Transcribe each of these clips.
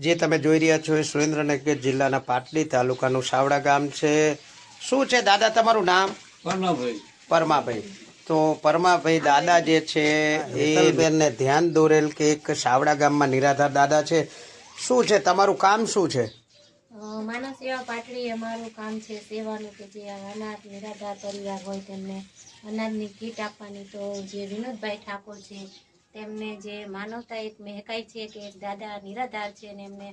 જે તમે જોઈ રહ્યા છો એ સુરેન્દ્રનગર જિલ્લાના પાટડી તાલુકાનું સાવડા ગામ છે. શું છે દાદા તમારું નામ? પરમાભાઈ. પરમાભાઈ. તો પરમાભાઈ દાદા જે છે એ બેનને ધ્યાન દોરેલ કે એક સાવડા ગામમાં નિરાધાર દાદા છે. શું છે? તમારું કામ શું છે? માનવ સેવા પાટડી અમારું કામ છે સેવાનું કે જે અનાથ નિરાધાર પરિવાર હોય તેમને અનાજની કીટ આપવાની. તો જે વિનોદભાઈ ઠાકોર છે તેમને જે માનવતા એક મહેકાય છે કે એક દાદા નિરાધાર છે અને એમને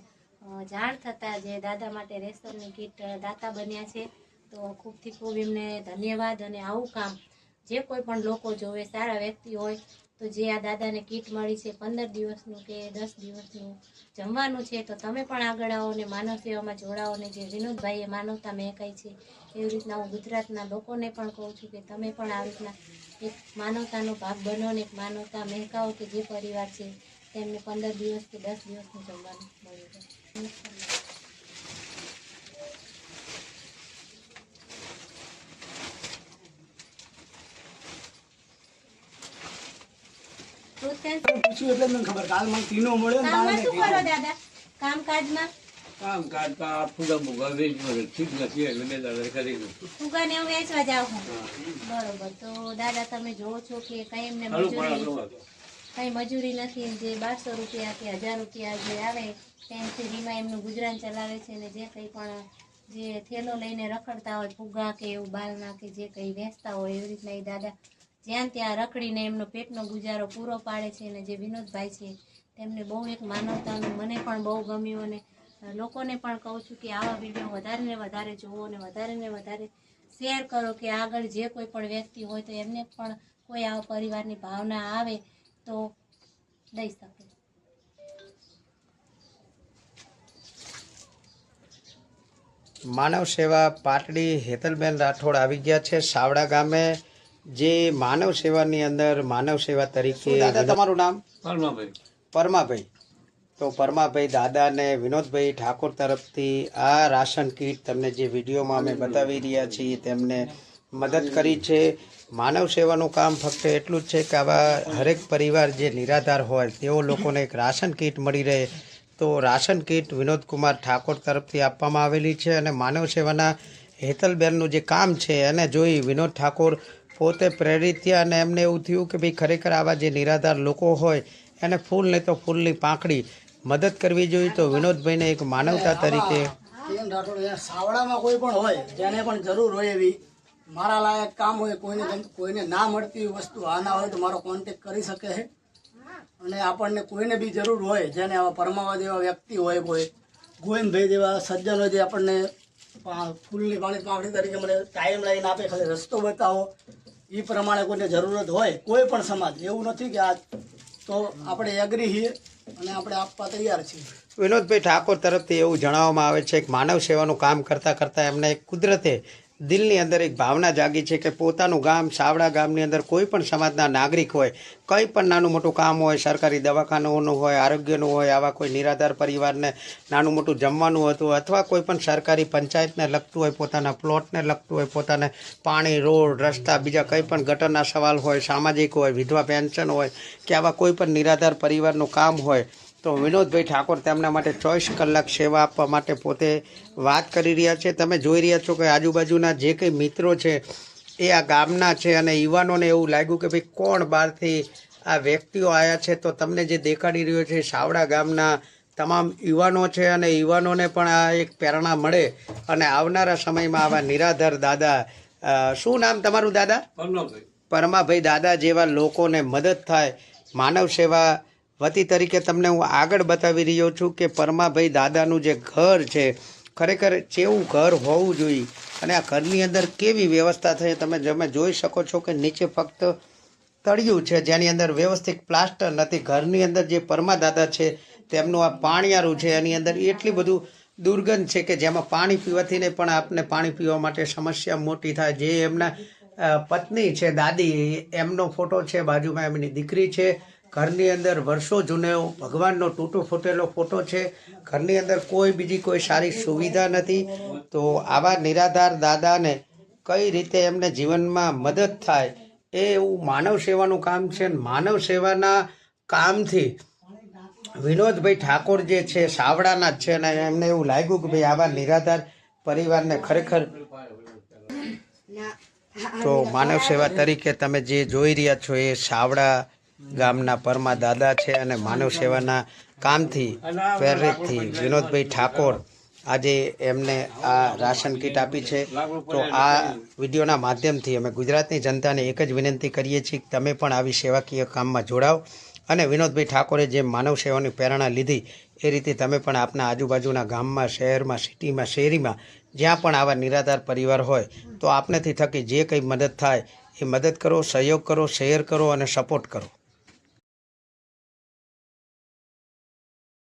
જાણ થતાં જે દાદા માટે રેશનની કીટ દાતા બન્યા છે, તો ખૂબથી ખૂબ એમને ધન્યવાદ અને આવું કામ જે કોઈ પણ લોકો જોવે, સારા વ્યક્તિ હોય, તો જે આ દાદાને કીટ મળી છે, પંદર દિવસનું કે દસ દિવસનું જમવાનું છે, તો તમે પણ આગળ આવો ને માનવ સેવામાં જોડાઓ ને જે વિનોદભાઈએ માનવતા મહેકાઈ છે, એવી રીતના હું ગુજરાતના લોકોને પણ કહું છું કે તમે પણ આ રીતના એક માનવતાનો ભાગ બનો ને એક માનવતા મહેકાઓ કે જે પરિવાર છે તેમને પંદર દિવસ કે દસ દિવસનું જમવાનું મળ્યું જાય પૂછ્યું એટલે મને ખબર. કાલ મને તીનો મળ્યો કામકાજમાં? કામ કાઢતા ફૂગા ભૂગા વેચવા ઠીક નથી એટલે મેં દાદા કરી દીધું. ફુગાને હું વેચવા જાઉં છું બરોબર તો દાદા તમે જોવો છો કે કઈ એમને મજૂરી કઈ મજૂરી નથી જે બારસો રૂપિયા કે હજાર રૂપિયા જે આવે તેનાથી રીમાં એમનું ગુજરાન ચલાવે છે ને જે કંઈ પણ જે થેલો લઈને રખડતા હોય ફુગા કે એવું બાલના કે જે કંઈ વેચતા હોય એવી રીતના એ દાદા જ્યાં ત્યાં રખડીને એમનો પેટનો ગુજારો પૂરો પાડે છે અને જે વિનોદભાઈ છે તેમને બહુ એક માનવતાનું મને પણ બહુ ગમ્યું અને લોકોને પણ કહું છું કે આવા વીડિયો વધારે ને વધારે જુઓ અને વધારે ને વધારે શેર કરો કે આગળ જે કોઈ પણ વ્યક્તિ હોય તો એમને પણ કોઈ આવા પરિવારની ભાવના આવે તો દઈ શકે. માનવ સેવા પાટડી હેતલબેન રાઠોડ આવી ગયા છે સાવડા ગામે. જે માનવ સેવાની અંદર માનવ સેવા તરીકે તમારું નામ? પરમાભાઈ. પરમાભાઈ. તો પરમાભાઈ દાદા ને વિનોદભાઈ ઠાકોર તરફથી આ રાશન કીટ તમને જે વિડીયોમાં અમે બતાવી રહ્યા છીએ, તેમને મદદ કરી છે. માનવ સેવાનું કામ ફક્ત એટલું જ છે કે આવા હરેક પરિવાર જે નિરાધાર હોય, તેઓ લોકોને એક રાશન કીટ મળી રહે. તો રાશન કીટ વિનોદકુમાર ઠાકોર તરફથી આપવામાં આવેલી છે અને માનવ સેવાના હેતલબેનનું જે કામ છે, એને જોઈ વિનોદ ઠાકોર પોતે પ્રેરિત થયા અને એમને એવું થયું કે ભાઈ ખરેખર આવા જે નિરાધાર લોકો હોય, એને ફૂલ નહીં તો ફૂલની પાંખડી મદદ કરવી જોઈએ તો વિનોદભાઈને એક માનવતા તરીકે સાવડામાં કોઈ પણ હોય, જેને પણ જરૂર હોય એવી, મારા લાયક કામ હોય, કોઈને કોઈને ના મળતી વસ્તુ આ ના હોય તો મારો કોન્ટેક કરી શકે છે. અને આપણને કોઈને બી જરૂર હોય, જેને આવા પરમાવા જેવા વ્યક્તિ હોય, કોઈ ગોવિંદભાઈ જેવા સજ્જનો જે આપણને ફૂલની પાણી પાંખડી તરીકે મને ટાઈમ લાઈન આપે, ખાલી રસ્તો બતાવો એ પ્રમાણે કોઈને જરૂરત હોય, કોઈ પણ સમાજ, એવું નથી કે આ તો આપણે એગ્રી છીએ અને આપણે આપવા તૈયાર છીએ. વિનોદભાઈ ઠાકોર તરફથી એવું જણાવવામાં આવે છે કે માનવ સેવાનું કામ કરતાં કરતાં એમને કુદરતે દિલની અંદર એક ભાવના જાગી છે કે પોતાનું ગામ સાવડા ગામની અંદર કોઈ પણ સમાજના નાગરિક હોય, કંઈ પણ નાનું મોટું કામ હોય, સરકારી દવાખાનાઓનું હોય, આરોગ્યનું હોય, આવા કોઈ નિરાધાર પરિવારને નાનું મોટું જમવાનું હતું અથવા કોઈ પણ સરકારી પંચાયતને લગતું હોય, પોતાના પ્લોટને લગતું હોય, પોતાને પાણી, રોડ, રસ્તા, બીજા કંઈ પણ ગટરના સવાલ હોય, સામાજિક હોય, વિધવા પેન્શન હોય કે આવા કોઈ પણ નિરાધાર પરિવારનું કામ હોય તો વિનોદભાઈ ઠાકોર તેમના માટે ચોવીસ કલાક સેવા આપવા માટે પોતે વાત કરી રહ્યા છે. તમે જોઈ રહ્યા છો કે આજુબાજુના જે કંઈ મિત્રો છે એ આ ગામના છે અને યુવાનોને એવું લાગ્યું કે ભાઈ કોણ બહારથી આ વ્યક્તિઓ આવ્યા છે. તો તમને જે દેખાડી રહ્યો છે સાવડા ગામના તમામ યુવાનો છે અને યુવાનોને પણ આ એક પ્રેરણા મળે અને આવનારા સમયમાં આવા નિરાધાર દાદા શું નામ તમારું દાદા? પરમાભાઈ પરમાભાઈ દાદા જેવા લોકોને મદદ થાય માનવ સેવા વતી તરીકે તમને હું આગળ બતાવી રહ્યો છું કે પરમાભાઈ દાદાનું જે ઘર છે, ખરેખર કેવું ઘર હોવું જોઈએ અને આ ઘરની અંદર કેવી વ્યવસ્થા થઈ તમે તમે જોઈ શકો છો કે નીચે ફક્ત તળિયું છે, જેની અંદર વ્યવસ્થિત પ્લાસ્ટર નથી. ઘરની અંદર જે પરમા દાદા છે, તેમનું આ પાણીયારું છે, એની અંદર એટલી બધું દુર્ગંધ છે કે જેમાં પાણી પીવાથી ને પણ આપને પાણી પીવા માટે સમસ્યા મોટી થાય. જે એમના પત્ની છે, દાદી, એમનો ફોટો છે, બાજુમાં એમની દીકરી છે ઘરની અંદર વર્ષો જૂનો ભગવાનનો તૂટો ફૂટેલો ફોટો છે. ઘરની અંદર કોઈ બીજી કોઈ સારી સુવિધા નથી. તો આવા નિરાધાર દાદાને કઈ રીતે એમને જીવનમાં મદદ થાય એ એવું માનવ સેવાનું કામ છે. માનવ સેવાના કામથી વિનોદભાઈ ઠાકોર જે છે સાવડાના જ છે અને એમને એવું લાગ્યું કે ભાઈ આવા નિરાધાર પરિવારને ખરેખર તો માનવ સેવા તરીકે તમે જે જોઈ રહ્યા છો એ સાવડા ગામના પરમા દાદા છે અને માનવ સેવાના કામથી, પ્રેરિતથી વિનોદભાઈ ઠાકોર આજે એમને આ રાશન કીટ આપી છે. તો આ વિડીયોના માધ્યમથી અમે ગુજરાતની જનતાને એક જ વિનંતી કરીએ છીએ કે તમે પણ આવી સેવાકીય કામમાં જોડાઓ. અને વિનોદભાઈ ઠાકોરે જે માનવ સેવાની પ્રેરણા લીધી, એ રીતે તમે પણ આપના આજુબાજુના ગામમાં, શહેરમાં, સિટીમાં શહેરીમાં જ્યાં પણ આવા નિરાધાર પરિવાર હોય, તો આપનેથી થકી જે કંઈ મદદ થાય, એ મદદ કરો, સહયોગ કરો, શેર કરો અને સપોર્ટ કરો.